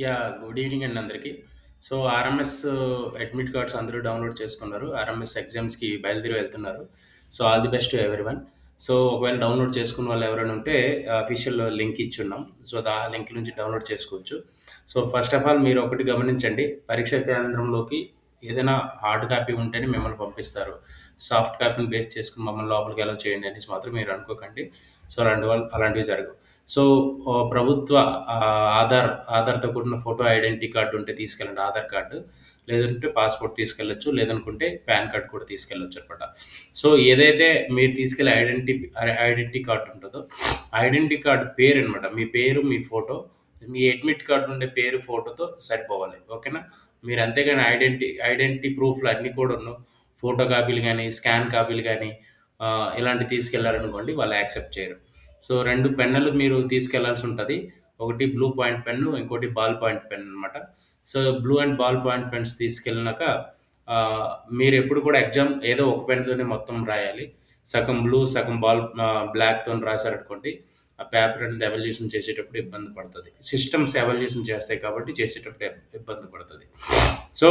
Yeah! Good evening అండి అందరికి. So, RMS uh, admit cards అందరూ డౌన్‌లోడ్ చేసుకున్నారు. ఆర్ఎంఎస్ ఎగ్జామ్స్‌కి బయలుదేరి వెళ్తున్నారు. So, all the best to everyone. So, ఒకవేళ డౌన్‌లోడ్ చేసుకున్న వాళ్ళు ఎవరైనా ఉంటే అఫీషియల్ లింక్ ఇచ్చున్నాం. సో, దా లింక్ నుంచి డౌన్‌లోడ్ చేసుకోవచ్చు. సో, ఫస్ట్ ఆఫ్ ఆల్ మీరు ఒకటి గమనించండి. పరీక్ష కేంద్రంలోకి ఏదైనా హార్డ్ కాపీ ఉంటేనే మిమ్మల్ని పంపిస్తారు. సాఫ్ట్ కాపీని బేస్ చేసుకొని మమ్మల్ని లోపలికి అలౌ చేయండి అనేసి మాత్రం మీరు అనుకోకండి. సో, అలాంటి వాళ్ళు అలాంటివి జరగవు. సో, ప్రభుత్వ ఆధార్ ఆధార్‌తో కూడిన ఫోటో ఐడెంటిటీ కార్డు ఉంటే తీసుకెళ్ళండి ఆధార్ కార్డు లేదంటే పాస్‌పోర్ట్ తీసుకెళ్ళొచ్చు. లేదనుకుంటే పాన్ కార్డ్ కూడా తీసుకెళ్ళొచ్చనమాట. సో, ఏదైతే మీరు తీసుకెళ్ళే ఐడెంటి ఐడెంటిటీ కార్డు ఉంటుందో ఐడెంటిటీ పేరు అనమాట మీ పేరు, మీ ఫోటో, మీ అడ్మిట్ కార్డు ఉండే పేరు, ఫోటోతో సరిపోవాలి. ఓకేనా? మీరు అంతేగాని ఐడెంటి ఐడెంటిటీ ప్రూఫ్‌లు అన్నీ కూడాను ఫోటో కాపీలు కానీ స్కాన్ కాపీలు కానీ ఇలాంటి తీసుకెళ్ళారనుకోండి వాళ్ళు యాక్సెప్ట్ చేయరు. సో, రెండు పెన్నులు మీరు తీసుకెళ్ళాల్సి ఉంటుంది ఒకటి బ్లూ పాయింట్ పెన్ను, ఇంకోటి బాల్ పాయింట్ పెన్ అనమాట. So, blue and ball point pens తీసుకెళ్ళినాక మీరు ఎప్పుడు కూడా ఎగ్జామ్ ఏదో ఒక పెన్‌తోనే మొత్తం రాయాలి. సగం బ్లూ, సగం బాల్ బ్లాక్తో బ్లాక్‌తోని ఆ పేపర్ అనేది ఎవల్యూషన్ చేసేటప్పుడు ఇబ్బంది పడుతుంది సిస్టమ్స్ ఎవల్యూషన్ చేస్తాయి కాబట్టి చేసేటప్పుడు ఇబ్బంది పడుతుంది సో,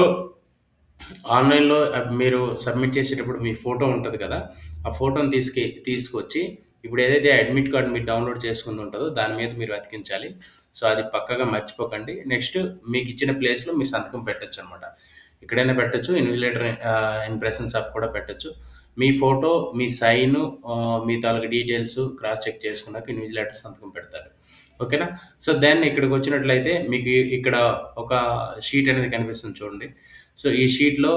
ఆన్‌లైన్‌లో మీరు సబ్మిట్ చేసేటప్పుడు మీ ఫోటో ఉంటుంది కదా! ఆ ఫోటోని తీసుకె తీసుకొచ్చి ఇప్పుడు ఏదైతే అడ్మిట్ కార్డ్ మీరు డౌన్‌లోడ్ చేసుకుంది ఉంటుందో దాని మీద మీరు అతికించాలి. సో, అది పక్కగా మర్చిపోకండి. నెక్స్ట్ మీకు ఇచ్చిన ప్లేస్‌లో మీరు సంతకం పెట్టొచ్చనమాట. ఎక్కడైనా పెట్టచ్చు ఇన్విజిలేటర్ ఆహ్, ఇన్ ప్రెజెన్స్ ఆఫ్ కూడా పెట్టొచ్చు. మీ ఫోటో, మీ సైను మీ తాలూకు డీటెయిల్స్ క్రాస్ చెక్ చేసుకున్నాక ఇన్విజిలేటర్ సంతకం పెడతారు. ఓకేనా? సో, దెన్ ఇక్కడికొచ్చినట్లయితే మీకు ఇక్కడ ఒక షీట్ అనేది కనిపిస్తుంది చూడండి. సో, ఈ షీట్‌లో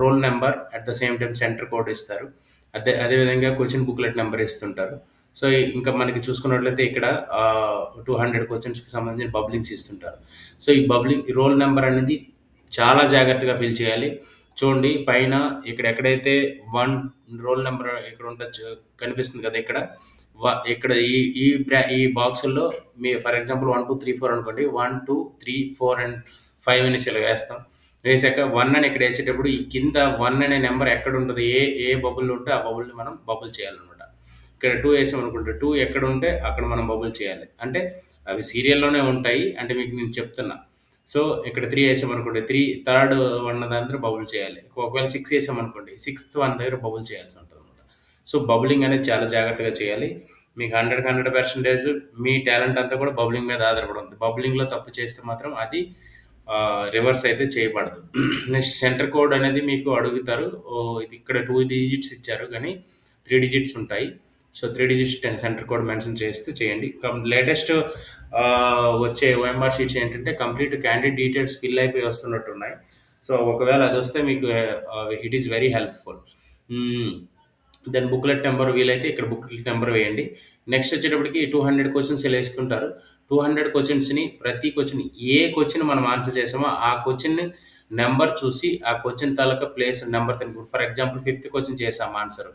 roll number at the same time centre code ఇస్తారు. అదే అదే విధంగా బుక్‌లెట్ నెంబర్ ఇస్తుంటారు. సో, ఇంకా మనకి చూసుకున్నట్లయితే ఇక్కడ టూ హండ్రెడ్ క్వశ్చన్స్కి సంబంధించిన బబ్లింగ్స్ ఇస్తుంటారు. సో, ఈ బబ్లింగ్ రోల్ నెంబర్ అనేది చాలా జాగ్రత్తగా ఫిల్ చేయాలి. చూడండి పైన ఇక్కడ ఎక్కడైతే వన్ రోల్ నెంబర్ ఇక్కడ ఉంటది కనిపిస్తుంది కదా! ఇక్కడ. వ ఇక్కడ ఈ ఈ బ్రా ఈ బాక్సుల్లో మీ ఫర్ ఎగ్జాంపుల్ 1, 2, 3, 4 అనుకోండి. 1, 2, 3, 4 అండ్ ఫైవ్ అనేసి ఇలా వేస్తాం. వేసాక వన్ అని ఇక్కడ వేసేటప్పుడు ఈ కింద వన్ అనే నెంబర్ ఎక్కడ ఉంటుంది ఏ ఏ బబుల్ ఉంటే ఆ బబుల్‌ని మనం బబుల్ చేయాలనమాట. ఇక్కడ టూ వేసాం అనుకుంటే టూ ఎక్కడ ఉంటే అక్కడ మనం బబుల్ చేయాలి. అంటే అవి సీరియల్‌లోనే ఉంటాయి. అంటే మీకు నేను చెప్తున్నా. సో, ఇక్కడ త్రీ వేసాం అనుకోండి త్రీ థర్డ్ వన్ దాని దగ్గర బబుల్ చేయాలి. ఒకవేళ 6 ఏసామనుకోండి. సిక్స్త్ వన్ దగ్గర బబుల్ చేయాల్సి ఉంటుంది అనమాట సో, బబులింగ్ అనేది చాలా జాగ్రత్తగా చేయాలి. మీకు 100కి 100% మీ టాలెంట్ అంతా కూడా బబులింగ్ మీద ఆధారపడి ఉంది. బబులింగ్‌లో తప్పు చేస్తే మాత్రం అది రివర్స్ అయితే చేయబడదు. నెక్స్ట్ సెంటర్ కోడ్ అనేది మీకు అడుగుతారు. ఇది ఇక్కడ టూ డిజిట్స్ ఇచ్చారు కానీ త్రీ డిజిట్స్ ఉంటాయి. So, three digits ten centre code mention చేస్తే చేయండి. లేటెస్ట్ వచ్చే ఓఎంఆర్ షీట్స్ ఏంటంటే కంప్లీట్ క్యాండిడేట్ డీటెయిల్స్ ఫిల్ అయిపోయి వస్తున్నట్టున్నాయి. సో, ఒకవేళ అది వస్తే మీకు it is very helpful. Then booklet number వీలైతే ఇక్కడ బుక్‌లెట్ నెంబర్ వేయండి. నెక్స్ట్ వచ్చేటప్పటికి టూ హండ్రెడ్ క్వశ్చన్స్ ఇలా ఇస్తుంటారు. 200 క్వెషన్స్‌ని ప్రతి క్వశ్చన్ ఏ క్వశ్చన్ మనం ఆన్సర్ చేసామో ఆ క్వశ్చన్ నెంబర్ చూసి ఆ క్వశ్చన్ తాలూకా ప్లేస్ నెంబర్ ఇప్పుడు ఫర్ ఎగ్జాంపుల్ ఫిఫ్త్ క్వశ్చన్ చేసాం ఆన్సర్.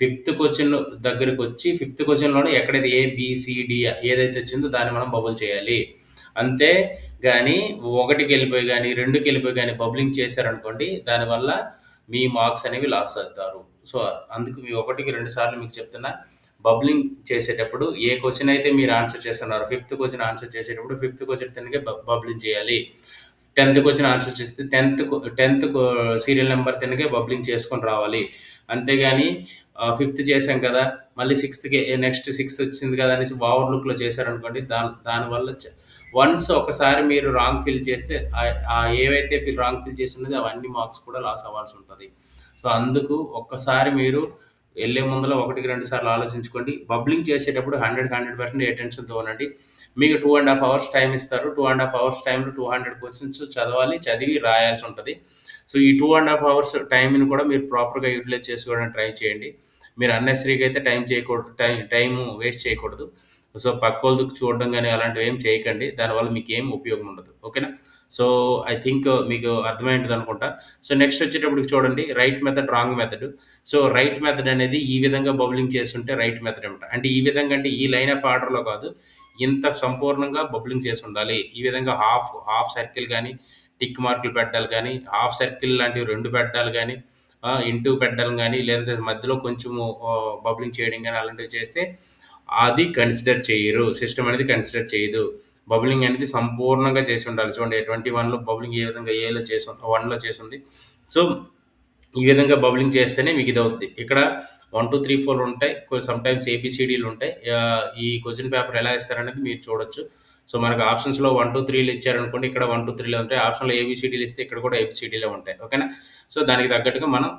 ఫిఫ్త్ కోచింగ్ దగ్గరికి వచ్చి ఫిఫ్త్ క్వశ్చన్లోనే ఎక్కడైతే ఏ, బీసీడి ఏదైతే వచ్చిందో దాన్ని మనం బబుల్ చేయాలి. అంతే కానీ ఒకటికి వెళ్ళిపోయి కానీ రెండుకి వెళ్ళిపోయి కానీ బబ్లింగ్ చేశారనుకోండి దానివల్ల మీ మార్క్స్ అనేవి లాస్ అవుతారు. సో, అందుకు మీ 1కి 2 సార్లు మీకు చెప్తున్నా. బబ్లింగ్ చేసేటప్పుడు ఏ క్వశ్చన్ అయితే మీరు ఆన్సర్ చేస్తున్నారు ఫిఫ్త్ క్వశ్చన్ ఆన్సర్ చేసేటప్పుడు ఫిఫ్త్ క్వశ్చన్ తినగే బబ్లింగ్ చేయాలి. టెన్త్ క్వశ్చన్ ఆన్సర్ చేస్తే టెన్త్ టెన్త్ సీరియల్ నెంబర్ తినగే బబ్లింగ్ చేసుకొని రావాలి. అంతేగాని ఫిఫ్త్ చేసాం కదా! మళ్ళీ సిక్స్త్‌కి నెక్స్ట్ సిక్స్త్ వచ్చింది కదా! అనేసి ఓవర్ లుక్‌లో చేశారనుకోండి దాని దానివల్ల వన్స్ ఒకసారి మీరు రాంగ్ ఫిల్ చేస్తే ఏవైతే ఫిల్ రాంగ్ ఫిల్ చేసి ఉన్నదో అవన్నీ మార్క్స్ కూడా లాస్ అవ్వాల్సి ఉంటుంది సో, అందుకు ఒక్కసారి మీరు వెళ్ళే ముందులో ఒకటికి రెండు సార్లు ఆలోచించుకోండి. బబ్లింగ్ చేసేటప్పుడు 100కి 100% అటెన్షన్‌తో ఉండండి. మీకు two and half hours time ఇస్తారు. టూ అండ్ హాఫ్ అవర్స్ టైంలో టూ హండ్రెడ్ క్వశ్చన్స్ చదవాలి. చదివి రాయాల్సి ఉంటుంది సో, ఈ టూ అండ్ హాఫ్ అవర్స్ టైంని కూడా మీరు ప్రాపర్‌గా యూటిలైజ్ చేసుకోవడానికి ట్రై చేయండి. మీరు అన్నెసరీగా అయితే టైం చేయకూడదు. టైం టైము వేస్ట్ చేయకూడదు. సో, పక్కోళ్ళకి చూడడం కానీ అలాంటివి ఏమి చేయకండి. దానివల్ల మీకేం ఉపయోగం ఉండదు. ఓకేనా? సో, ఐ థింక్ మీకు అర్థమైంటుంది అనుకుంటా సో, నెక్స్ట్ వచ్చేటప్పటికి చూడండి right method, wrong method. So, right method అనేది ఈ విధంగా బబ్లింగ్ చేస్తుంటే రైట్ మెథడ్ అనమాట. అంటే ఈ విధంగా అంటే ఈ లైన్ ఆఫ్ ఆర్డర్‌లో కాదు. ఇంత సంపూర్ణంగా బబ్లింగ్ చేసి ఉండాలి ఈ విధంగా హాఫ్ హాఫ్ సర్కిల్ కానీ టిక్ మార్కులు పెట్టాలి కానీ హాఫ్ సర్కిల్ లాంటివి రెండు పెట్టాలి కానీ ఇంటూ పెట్టడం కానీ లేదంటే మధ్యలో కొంచెము బబ్లింగ్ చేయడం కానీ అలాంటివి చేస్తే అది కన్సిడర్ చేయరు సిస్టమ్ అనేది కన్సిడర్ చేయదు. బబులింగ్ అనేది సంపూర్ణంగా చేసి ఉండాలి. చూడండి ట్వంటీ వన్లో బబులింగ్ ఏ విధంగా ఏలో చేసి వన్లో చేసింది సో ఈ విధంగా బబులింగ్ చేస్తేనే మీకు ఇది అవుతుంది ఇక్కడ వన్ టూ త్రీ ఫోర్ ఉంటాయి. సమ్ టైమ్స్ ఏబిసిడీలు ఉంటాయి. ఈ క్వశ్చన్ పేపర్ ఎలా ఇస్తారనేది మీరు చూడొచ్చు. సో మనకు ఆప్షన్స్లో వన్ టూ త్రీలు ఇచ్చారనుకోండి ఇక్కడ వన్ టూ త్రీలో ఉంటాయి. ఆప్షన్లో ఏబిసిడీలు ఇస్తే ఇక్కడ కూడా ఏబిసిడీలో ఉంటాయి. ఓకేనా? సో దానికి తగ్గట్టుగా మనం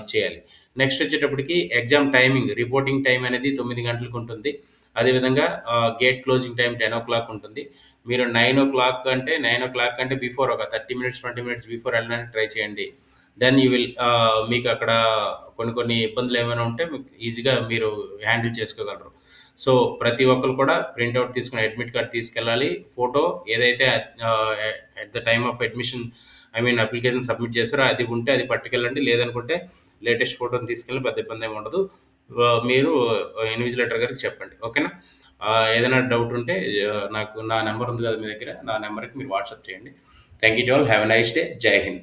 ఇచ్చేయాలి. నెక్స్ట్ వచ్చేటప్పటికి ఎగ్జామ్ టైమింగ్ రిపోర్టింగ్ టైం అనేది తొమ్మిది గంటలకు ఉంటుంది. అదేవిధంగా gate closing time ten o'clock ఉంటుంది. మీరు నైన్ ఓ క్లాక్ అంటే నైన్ ఓ క్లాక్ అంటే బిఫోర్ ఒక thirty minutes twenty minutes before వెళ్ళడానికి ట్రై చేయండి. దెన్ యూ విల్ మీకు అక్కడ కొన్ని కొన్ని ఇబ్బందులు ఏమైనా ఉంటే మీకు ఈజీగా మీరు హ్యాండిల్ చేసుకోగలరు. సో ప్రతి ఒక్కరు కూడా ప్రింట్అవుట్ తీసుకుని అడ్మిట్ కార్డ్ తీసుకెళ్ళాలి. ఫోటో ఏదైతే at the time of admission I mean application submit చేస్తారో అది ఉంటే అది పట్టుకెళ్ళండి. లేదనుకుంటే లేటెస్ట్ ఫోటోని తీసుకెళ్ళి పెద్ద ఇబ్బంది ఏమి ఉండదు. మీరు ఇన్విజిలేటర్ గారికి చెప్పండి. ఓకేనా? ఏదైనా డౌట్ ఉంటే నాకు నా నెంబర్ ఉంది కదా మీ దగ్గర నా నెంబర్కి మీరు వాట్సాప్ చేయండి. Thank you all have a nice day జై హింద్